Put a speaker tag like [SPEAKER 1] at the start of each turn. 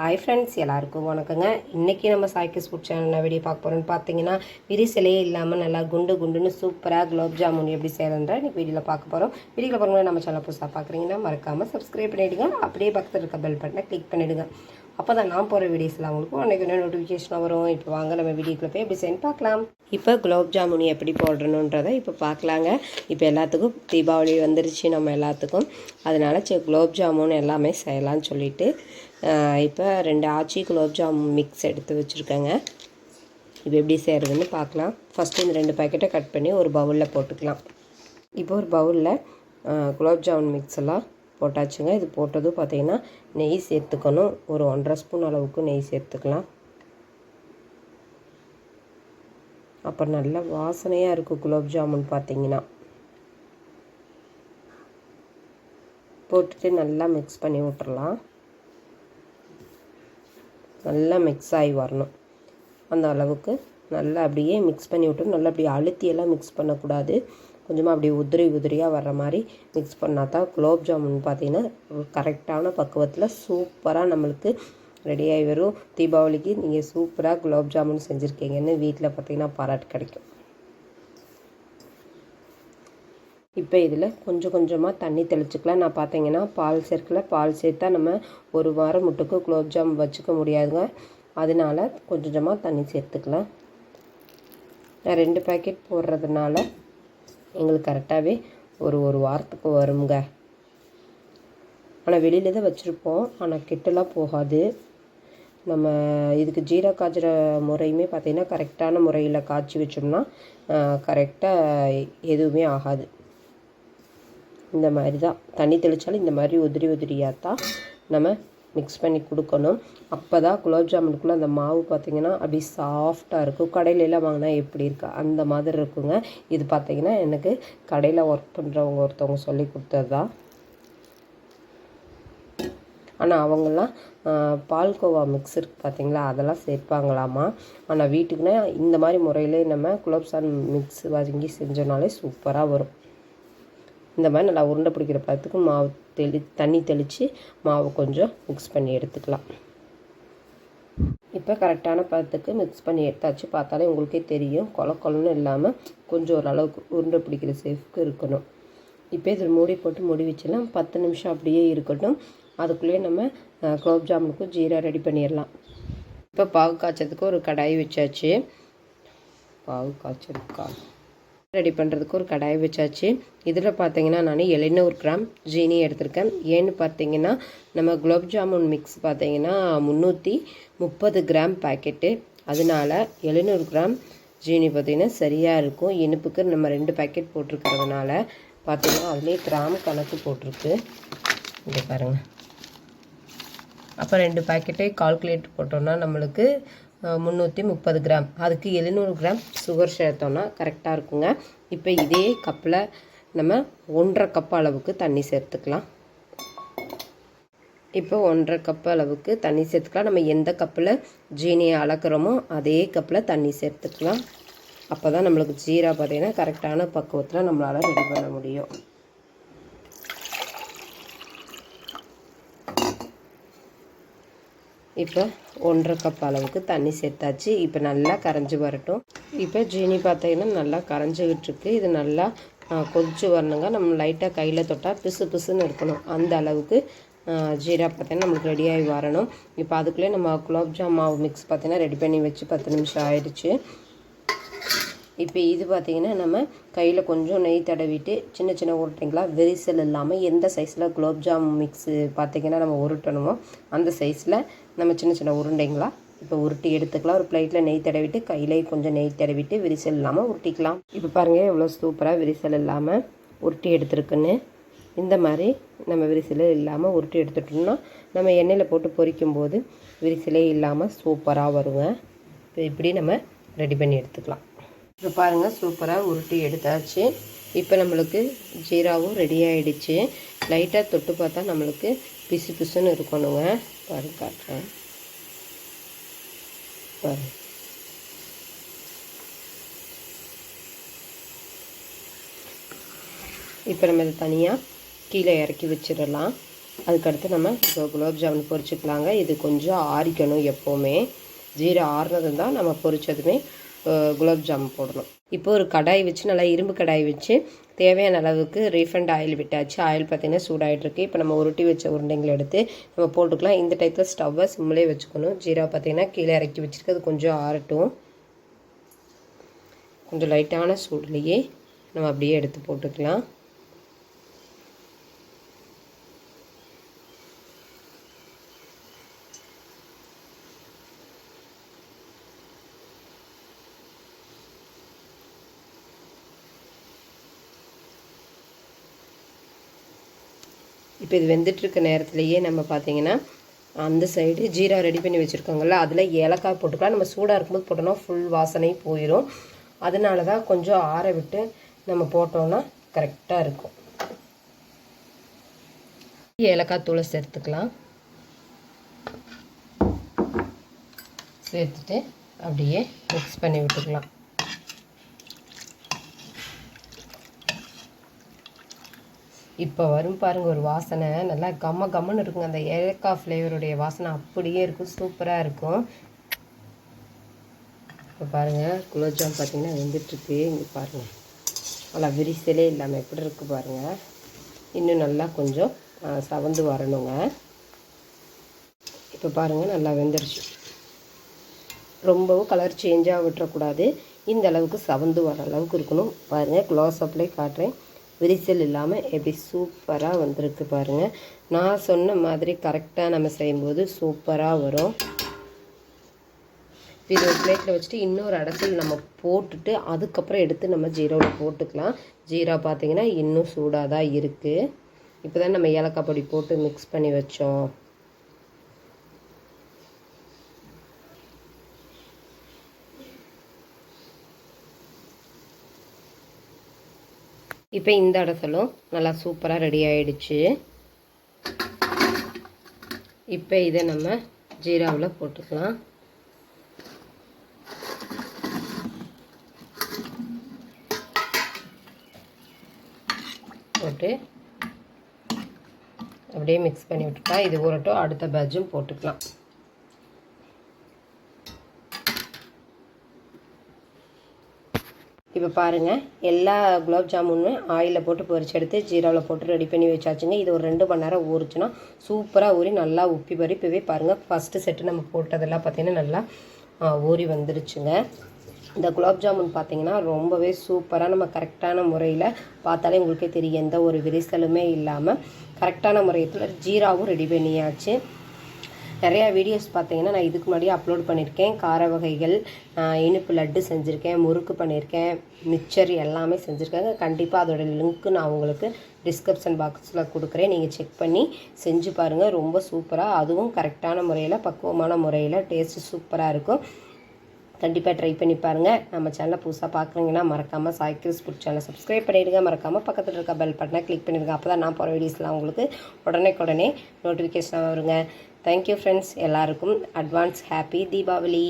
[SPEAKER 1] Hi friends எல்லாருக்கும் வணக்கங்க. இன்றைக்கி நம்ம சாய்க்கிஸ் ஃபுட் சேனலில் வீடியோ பார்க்க போகிறோம்னு பார்த்தீங்கன்னா விரிசலையே இல்லாமல் நல்லா குண்டு குண்டுன்னு சூப்பராக குலோப் ஜாமுன் எப்படி செய்யறதுன்ற இன்றைக்கி வீடியோவில் பார்க்க போகிறோம் வீடியோவில் பாருங்கள் நம்ம சேனல் புதுசாக பார்க்குறீங்கன்னா மறக்காமல் சப்ஸ்கிரைப் பண்ணிவிடுங்க அப்படியே பக்கத்தில் இருக்க பெல் பட்டனை கிளிக் பண்ணிவிடுங்க அப்போ தான் நான் போகிற வீடியோஸ்லாம் உங்களுக்கு அன்றைக்கி என்ன நோட்டிஃபிகேஷனாக வரும். இப்போ வாங்க நம்ம வீடியோக்குள்ளே போய் எப்படி செய்யணும் பார்க்கலாம். இப்போ குலோப் ஜாமுன் எப்படி போடணுன்றதை இப்போ பார்க்கலாங்க. இப்போ எல்லாத்துக்கும் தீபாவளி வந்துருச்சு நம்ம எல்லாத்துக்கும். அதனால சரி குலோப் ஜாமுன் எல்லாமே செய்யலாம்னு சொல்லிட்டு இப்போ ரெண்டு ஆச்சி குலோப்ஜாம் மிக்ஸ் எடுத்து வச்சுருக்கேங்க. இப்போ எப்படி செய்கிறதுன்னு பார்க்கலாம். ஃபஸ்ட்டு இந்த ரெண்டு பேக்கெட்டை கட் பண்ணி ஒரு பவுலில் போட்டுக்கலாம். இப்போ ஒரு பவுலில் குலோப்ஜாமுன் மிக்ஸ் எல்லாம் போட்டாச்சுங்க. இது போட்டதும் பார்த்தீங்கன்னா நெய் சேர்த்துக்கணும். ஒரு ஒன்றரை ஸ்பூன் அளவுக்கு நெய் சேர்த்துக்கலாம். அப்போ நல்ல வாசனையாக இருக்கும் குலோப் ஜாமுன் பார்த்தீங்கன்னா போட்டுட்டு நல்லா மிக்ஸ் பண்ணி விட்டுறலாம் நல்லா மிக்ஸ் ஆகி வரணும். அந்த அளவுக்கு நல்லா அப்படியே மிக்ஸ் பண்ணி விட்டு நல்லா அப்படியே அழுத்தியெல்லாம் மிக்ஸ் பண்ணக்கூடாது. கொஞ்சமாக அப்படியே உதிரி உதிரியாக வர்ற மாதிரி மிக்ஸ் பண்ணால் தான் குலோப் ஜாமுன் பார்த்தீங்கன்னா கரெக்டான பக்குவத்தில் சூப்பராக நம்மளுக்கு ரெடியாகி வரும். தீபாவளிக்கு நீங்கள் சூப்பராக குலோப் ஜாமுன் செஞ்சுருக்கீங்கன்னு வீட்டில் பார்த்தீங்கன்னா பாராட்டு கிடைக்கும். இப்போ இதில் கொஞ்சம் கொஞ்சமாக தண்ணி தெளிச்சுக்கலாம். நான் பார்த்தீங்கன்னா பால் சேர்க்கல. பால் சேர்த்தா நம்ம ஒரு வாரம் முட்டுக்கு குலோப் ஜாம் வச்சுக்க முடியாதுங்க. அதனால கொஞ்சம் கொஞ்சமாக தண்ணி சேர்த்துக்கலாம். நான் ரெண்டு பேக்கெட் போடுறதுனால எங்களுக்கு கரெக்டாகவே ஒரு ஒரு வாரத்துக்கு வருங்க. ஆனால் வெளியில தான் வச்சுருப்போம். ஆனால் கிட்டலாம் போகாது. நம்ம இதுக்கு ஜீரா காய்ச்சுற முறையுமே பார்த்திங்கன்னா கரெக்டான முறையில் காய்ச்சி வச்சோம்னா கரெக்டாக எதுவுமே ஆகாது. இந்த மாதிரி தான். தண்ணி தெளித்தாலும் இந்த மாதிரி உதிரி உதிரியாக தான் நம்ம மிக்ஸ் பண்ணி கொடுக்கணும். அப்போ தான் குலாப் ஜாமுனுக்குள்ளே அந்த மாவு பார்த்திங்கன்னா அப்படி சாஃப்டாக இருக்கும். கடையிலலாம் வாங்கினா எப்படி இருக்கா? அந்த மாதிரி இருக்குங்க. இது பார்த்திங்கன்னா எனக்கு கடையில் ஒர்க் பண்ணுறவங்க ஒருத்தவங்க சொல்லி கொடுத்தது தான். ஆனால் அவங்கெல்லாம் பால்கோவா மிக்ஸ் இருக்குது பார்த்தீங்களா அதெல்லாம் சேர்ப்பாங்களாமா? ஆனால் வீட்டுக்குன்னா இந்த மாதிரி முறையிலே நம்ம குலோப்சான் மிக்ஸ் வாங்கி செஞ்சோனாலே சூப்பராக வரும். இந்த மாதிரி நல்லா உருண்டை பிடிக்கிற பதத்துக்கு மாவு தெளி தண்ணி தெளித்து மாவு கொஞ்சம் மிக்ஸ் பண்ணி எடுத்துக்கலாம். இப்போ கரெக்டான பதத்துக்கு மிக்ஸ் பண்ணி எடுத்தாச்சு. பார்த்தாலே உங்களுக்கே தெரியும். கொல கொலன்னு இல்லாமல் கொஞ்சம் ஓரளவுக்கு உருண்டை பிடிக்கிற சேஃப்க்கு இருக்கணும். இப்போ இதில் மூடி போட்டு மூடி வச்சிடலாம். பத்து நிமிஷம் அப்படியே இருக்கட்டும். அதுக்குள்ளேயே நம்ம குலோப் ஜாமுனுக்கும் ஜீரா ரெடி பண்ணிடலாம். இப்போ பாவு காய்ச்சதுக்கு ஒரு கடாய் வச்சாச்சு. பாவு காய்ச்சதுக்கா ரெடி பண்ணுறதுக்கு ஒரு கடாய் வச்சாச்சு. இதில் பார்த்தீங்கன்னா நான் எழுநூறு கிராம் ஜீனி எடுத்திருக்கேன். ஏன்னு பார்த்தீங்கன்னா நம்ம குலோப் ஜாமுன் மிக்ஸ் பார்த்தீங்கன்னா முந்நூற்றி முப்பது கிராம் பாக்கெட்டு அதனால எழுநூறு கிராம் ஜீனி பார்த்தீங்கன்னா சரியாக இருக்கும். இனிப்புக்கு நம்ம ரெண்டு பேக்கெட் போட்டிருக்கிறதுனால பார்த்தீங்கன்னா அதுலேயே கிராம் கணக்கு போட்டிருக்கு. இங்கே பாருங்கள் அப்போ ரெண்டு பாக்கெட்டே கால்குலேட் போட்டோம்னா நம்மளுக்கு முந்நூற்றி முப்பது கிராம் அதுக்கு எழுநூறு கிராம் சுகர் சேர்த்தோம்னா கரெக்டாக இருக்குங்க. இப்போ இதே கப்பில் நம்ம ஒன்றரை கப் அளவுக்கு தண்ணி சேர்த்துக்கலாம். இப்போ ஒன்றரை கப் அளவுக்கு தண்ணி சேர்த்துக்கலாம். நம்ம எந்த கப்பில் ஜீனியை அளக்குறோமோ அதே கப்பில் தண்ணி சேர்த்துக்கலாம். அப்போ தான் நம்மளுக்கு ஜீரா பார்த்திங்கன்னா கரெக்டான பக்குவத்தில் நம்மளால் ரெடி பண்ண முடியும். இப்போ ஒன்றரை கப் அளவுக்கு தண்ணி சேர்த்தாச்சு. இப்போ நல்லா கரைஞ்சி வரட்டும். இப்போ ஜீனி பார்த்தீங்கன்னா நல்லா கரைஞ்சிக்கிட்டு இருக்கு இது நல்லா கொதிச்சு வரணுங்க. நம்ம லைட்டாக கையில் தொட்டால் பிசு பிசுன்னு இருக்கணும். அந்த அளவுக்கு ஜீரா பார்த்தீங்கன்னா நம்மளுக்கு ரெடியாகி வரணும். இப்போ அதுக்குள்ளே நம்ம குலாப்ஜாம் மாவு மிக்ஸ் பார்த்தீங்கன்னா ரெடி பண்ணி வச்சு பத்து நிமிஷம் ஆயிடுச்சு. இப்போ இது பார்த்தீங்கன்னா நம்ம கையில் கொஞ்சம் நெய் தடவிட்டு சின்ன சின்ன உருட்டைங்களா விரிசல் இல்லாமல் எந்த சைஸில் குலோப் ஜாம் மிக்ஸு பார்த்திங்கன்னா நம்ம உருட்டணுமோ அந்த சைஸில் நம்ம சின்ன சின்ன உருண்டைங்களா இப்போ உருட்டி எடுத்துக்கலாம். ஒரு பிளேட்டில் நெய் தடவிட்டு கையிலே கொஞ்சம் நெய் தடவிட்டு விரிசல் இல்லாமல் உருட்டிக்கலாம். இப்போ பாருங்கள் எவ்வளோ சூப்பராக விரிசல் இல்லாமல் உருட்டி எடுத்துருக்குன்னு. இந்த மாதிரி நம்ம விரிசலே இல்லாமல் உருட்டி எடுத்துட்டோம்னா நம்ம எண்ணெயில் போட்டு பொரிக்கும் போது விரிசலே இல்லாமல் சூப்பராக வருங்க. இப்போ இப்படி நம்ம ரெடி பண்ணி எடுத்துக்கலாம். இப்போ பாருங்கள் சூப்பராக உருட்டி எடுத்தாச்சு. இப்போ நம்மளுக்கு ஜீராவும் ரெடி ஆகிடுச்சு லைட்டாக தொட்டு பார்த்தா நம்மளுக்கு பிசு பிசுன்னு இருக்கணுங்க. பாருங்க காட்டுறேன். பாருங்க. இப்போ நம்ம இதை தனியாக கீழே இறக்கி வச்சிடலாம். அதுக்கடுத்து நம்ம இப்போ குலோப் ஜாமுன் பொரிச்சுக்கலாங்க. இது கொஞ்சம் ஆறிக்கணும் எப்போவுமே. ஜீரா ஆறுனது தான் நம்ம பொரிச்சதுமே குலோப் ஜாமுன் போடணும். இப்போ ஒரு கடாய் வச்சு நல்லா இரும்பு கடாய் வச்சு தேவையான அளவுக்கு ரீஃபண்ட் ஆயில் விட்டாச்சு. ஆயில் பார்த்திங்கன்னா சூடாகிட்டுருக்கு இப்போ நம்ம உருட்டி வச்ச உருண்டைங்களை எடுத்து நம்ம போட்டுக்கலாம். இந்த டைத்தில் ஸ்டவ்வை சிம்மிலே வச்சுக்கணும். ஜீரா பார்த்திங்கன்னா கீழே இறக்கி வச்சுருக்கு. அது கொஞ்சம் ஆறட்டும். கொஞ்சம் லைட்டான சூட்லேயே நம்ம அப்படியே எடுத்து போட்டுக்கலாம். இப்போ இது வெந்துட்டுருக்க நேரத்துலையே நம்ம பார்த்தீங்கன்னா அந்த சைடு ஜீரா ரெடி பண்ணி வச்சுருக்கோங்கல்ல அதில் ஏலக்காய் போட்டுக்கலாம். நம்ம சூடாக இருக்கும்போது போட்டோம்னா ஃபுல் வாசனை போயிடும் அதனால தான் கொஞ்சம் ஆற விட்டு நம்ம போட்டோம்னா கரெக்டாக இருக்கும். ஏலக்காய் தூளை சேர்த்துக்கலாம். சேர்த்துட்டு அப்படியே மிக்ஸ் பண்ணி விட்டுக்கலாம். இப்போ வரும் பாருங்கள் ஒரு வாசனை. நல்லா கம்ம கம்மன்னு இருக்குங்க. அந்த ஏலக்காய் ஃப்ளேவருடைய வாசனை அப்படியே இருக்கும். சூப்பராக இருக்கும். இப்போ பாருங்கள் குலோப்ஜாம் பார்த்தீங்கன்னா வெந்துட்டுருக்கு. இங்கே பாருங்கள் நல்லா விரிசலே இல்லாமல் எப்படி இருக்குது பாருங்கள் இன்னும் நல்லா கொஞ்சம் சவந்து வரணுங்க. இப்போ பாருங்கள் நல்லா வெந்துருச்சு. ரொம்பவும் கலர் சேஞ்சாக விட்டுறக்கூடாது. இந்த அளவுக்கு சவந்து வர அளவுக்கு இருக்கணும். பாருங்கள் க்ளோஸ் அப்லேயே காட்டுறேன். விரிசல் இல்லாமல் எப்படி சூப்பராக வந்திருக்கு பாருங்கள் நான் சொன்ன மாதிரி கரெக்டாக நம்ம செய்யும்போது சூப்பராக வரும். இது ஒரு பிளேட்டில் வச்சுட்டு இன்னொரு அடத்தில் நம்ம போட்டுட்டு அதுக்கப்புறம் எடுத்து நம்ம ஜீரோவில் போட்டுக்கலாம். ஜீரா பார்த்திங்கன்னா இன்னும் சூடாக தான் இருக்குது இப்போ தான் நம்ம ஏலக்காய் பொடி போட்டு மிக்ஸ் பண்ணி வச்சோம். இப்போ இந்த அடசலும் நல்லா சூப்பராக ரெடி ஆகிடுச்சு இப்போ இதை நம்ம ஜீராவில் போட்டுக்கலாம். போட்டு அப்படியே மிக்ஸ் பண்ணி விட்டுட்டா இது ஊறட்டும். அடுத்த பேட்சும் போட்டுக்கலாம். இப்போ பாருங்கள் எல்லா குலாப் ஜாமுனுமே ஆயிலில் போட்டு பொரிச்சு எடுத்து ஜீராவில் போட்டு ரெடி பண்ணி வச்சாச்சுங்க. இது ஒரு ரெண்டு மணி நேரம் ஊறுச்சுன்னா சூப்பராக ஊறி நல்லா உப்பி வரி இப்போவே பாருங்கள் ஃபஸ்ட்டு செட்டு நம்ம போட்டதெல்லாம் பார்த்தீங்கன்னா நல்லா ஊறி வந்துருச்சுங்க. இந்த குலாப் ஜாமுன் பார்த்தீங்கன்னா ரொம்பவே சூப்பராக நம்ம கரெக்டான முறையில் பார்த்தாலே உங்களுக்கே தெரியும். எந்த ஒரு விரிசலுமே இல்லாமல் கரெக்டான முறையில் ஜீராவும் ரெடி பண்ணியாச்சு. நிறையா வீடியோஸ் பார்த்தீங்கன்னா நான் இதுக்கு முன்னாடியே அப்லோட் பண்ணியிருக்கேன். கார வகைகள் இனிப்பு லட்டு செஞ்சுருக்கேன் முறுக்கு பண்ணியிருக்கேன் மிக்சர் எல்லாமே செஞ்சுருக்காங்க கண்டிப்பாக அதோட லிங்க்கு நான் உங்களுக்கு டிஸ்கிரிப்ஷன் பாக்ஸில் கொடுக்குறேன். நீங்கள் செக் பண்ணி செஞ்சு பாருங்கள் ரொம்ப சூப்பராக அதுவும் கரெக்டான முறையில் பக்குவமான முறையில் டேஸ்ட்டு சூப்பராக இருக்கும். கண்டிப்பாக ட்ரை பண்ணி பாருங்கள் நம்ம சேனலை புதுசாக பார்க்குறீங்கன்னா மறக்காமல் சாய்க்கிள்ஸ் ஃபுட் சேனலை சப்ஸ்கிரைப் பண்ணிவிடுங்க மறக்காமல் பக்கத்தில் இருக்க பெல் பட்டனை கிளிக் பண்ணிடுங்க. அப்போ தான் நான் போகிற வீடியோஸ்லாம் உங்களுக்கு உடனே உடனே நோட்டிஃபிகேஷன் வருங்க. தேங்க்யூ ஃப்ரெண்ட்ஸ் எல்லாருக்கும் அட்வான்ஸ் ஹாப்பி தீபாவளி.